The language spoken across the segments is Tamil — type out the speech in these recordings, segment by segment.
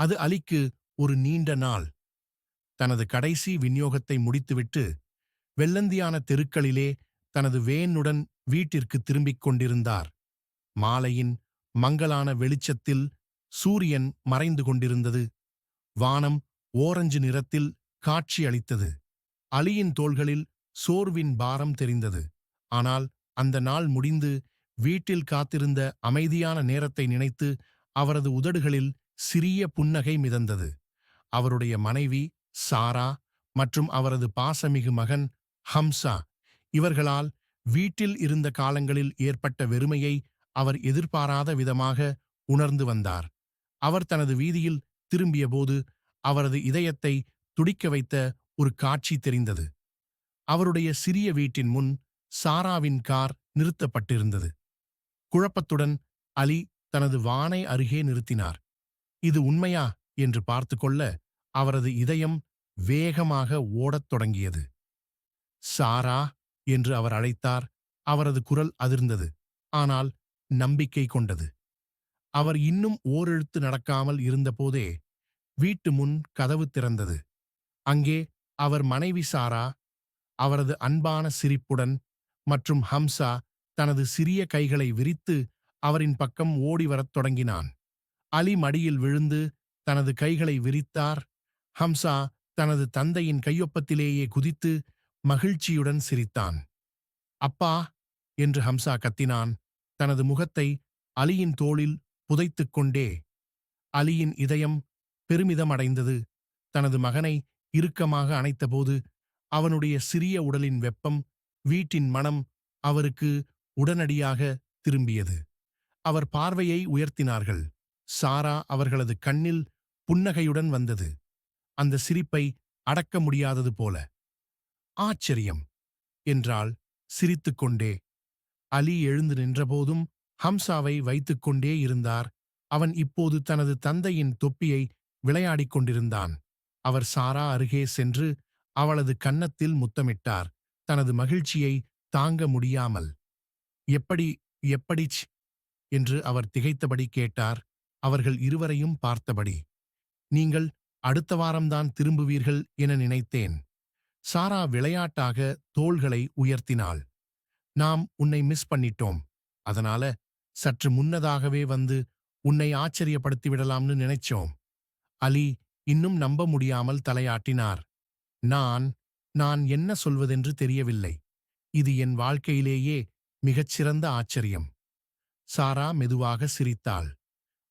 அது அலிக்கு ஒரு நீண்ட நாள். தனது கடைசி விநியோகத்தை முடித்துவிட்டு வெள்ளந்தியான தெருக்களிலே தனது வேனுடன் வீட்டிற்கு திரும்பிக் கொண்டிருந்தார். மாலையின் மங்கலான வெளிச்சத்தில் சூரியன் மறைந்து கொண்டிருந்தது. வானம் ஓரஞ்சு நிறத்தில் காட்சியளித்தது அலியின் தோள்களில் சோர்வின் பாரம் தெரிந்தது. ஆனால் அந்த நாள் முடிந்து வீட்டில் காத்திருந்த அமைதியான நேரத்தை நினைத்து அவரது உதடுகளில் சிறிய புன்னகை மிதந்தது. அவருடைய மனைவி சாரா மற்றும் அவரது பாசமிகு மகன் ஹம்சா இவர்களால் வீட்டில் இருந்த காலங்களில் ஏற்பட்ட வெறுமையை அவர் எதிர்பாராத விதமாக உணர்ந்து வந்தார். அவர் தனது வீதியில் திரும்பியபோது அவரது இதயத்தை துடிக்க வைத்த ஒரு காட்சி தெரிந்தது. அவருடைய சிறிய வீட்டின் முன் சாராவின் கார் நிறுத்தப்பட்டிருந்தது. குழப்பத்துடன் அலி தனது வானை அருகே நிறுத்தினார். இது உண்மையா? என்று பார்த்து கொள்ள அவரது இதயம் வேகமாக ஓடத் தொடங்கியது. சாரா என்று அவர் அழைத்தார். அவரது குரல் அதிர்ந்தது ஆனால் நம்பிக்கை கொண்டது. அவர் இன்னும் ஓரெழுத்து நடக்காமல் இருந்தபோதே வீட்டு முன் கதவு திறந்தது. அங்கே அவர் மனைவி சாரா அவரது அன்பான சிரிப்புடன் மற்றும் ஹம்சா தனது சிறிய கைகளை விரித்து அவரின் பக்கம் ஓடி வரத் தொடங்கினான். அலி மடியில் விழுந்து தனது கைகளை விரித்தார். ஹம்சா தனது தந்தையின் கையொப்பத்திலேயே குதித்து மகிழ்ச்சியுடன் சிரித்தான். அப்பா என்று ஹம்சா கத்தினான். தனது முகத்தை அலியின் தோளில் புதைத்துக் கொண்டே. அலியின் இதயம் பெருமிதம் அடைந்தது தனது மகனை இறுக்கமாக அணைத்தபோது அவனுடைய சிறிய உடலின் வெப்பம் வீட்டின் மனம் அவருக்கு உடனடியாக திரும்பியது. அவர் பார்வையை உயர்த்தினார்கள். சாரா அவர்களது கண்ணில் புன்னகையுடன் வந்தது. அந்த சிரிப்பை அடக்க முடியாதது போல. ஆச்சரியம்! என்றாள் சிரித்துக்கொண்டே. அலி எழுந்து நின்றபோதும் ஹம்சாவை வைத்துக்கொண்டே இருந்தார். அவன் இப்போது தனது தந்தையின் தொப்பியை விளையாடிக் கொண்டிருந்தான். அவர் சாரா அருகே சென்று அவளது கன்னத்தில் முத்தமிட்டார். தனது மகிழ்ச்சியை தாங்க முடியாமல். எப்படி எப்படிச்? என்று அவர் திகைத்தபடி கேட்டார். அவர்கள் இருவரையும் பார்த்தபடி நீங்கள் அடுத்த வாரம்தான் திரும்புவீர்கள் என நினைத்தேன். சாரா விளையாட்டாக தோள்களை உயர்த்தினாள். நாம் உன்னை மிஸ் பண்ணிட்டோம். அதனால சற்று முன்னதாகவே வந்து உன்னை ஆச்சரியப்படுத்தி விடலாம்னு நினைச்சோம். அலி இன்னும் நம்ப முடியாமல் தலையாட்டினார். நான் நான் என்ன சொல்வதென்று தெரியவில்லை. இது என் வாழ்க்கையிலேயே மிகச்சிறந்த ஆச்சரியம். சாரா மெதுவாக சிரித்தாள்.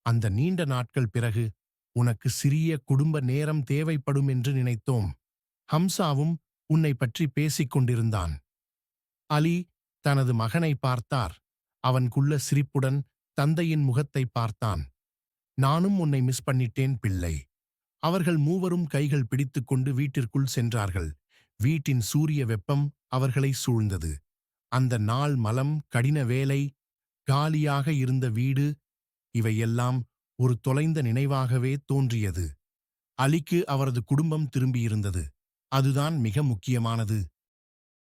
அந்த நீண்ட நாட்கள் பிறகு உனக்கு சிறிய குடும்ப நேரம் தேவைப்படும் என்று நினைத்தோம். ஹம்சாவும் உன்னை பற்றி பேசிக் கொண்டிருந்தான். அலி தனது மகனை பார்த்தார். அவன்குள்ள சிரிப்புடன் தந்தையின் முகத்தை பார்த்தான். நானும் உன்னை மிஸ் பண்ணிட்டேன் பிள்ளை. அவர்கள் மூவரும் கைகள் பிடித்துக்கொண்டு வீட்டிற்குள் சென்றார்கள். வீட்டின் சூரிய வெப்பம் அவர்களை சூழ்ந்தது. அந்த நாள் மலம் கடின வேலை காலியாக இருந்த வீடு இவையெல்லாம் ஒரு தொலைந்த நினைவாகவே தோன்றியது. அலிக்கு அவரது குடும்பம் திரும்பியிருந்தது. அதுதான் மிக முக்கியமானது.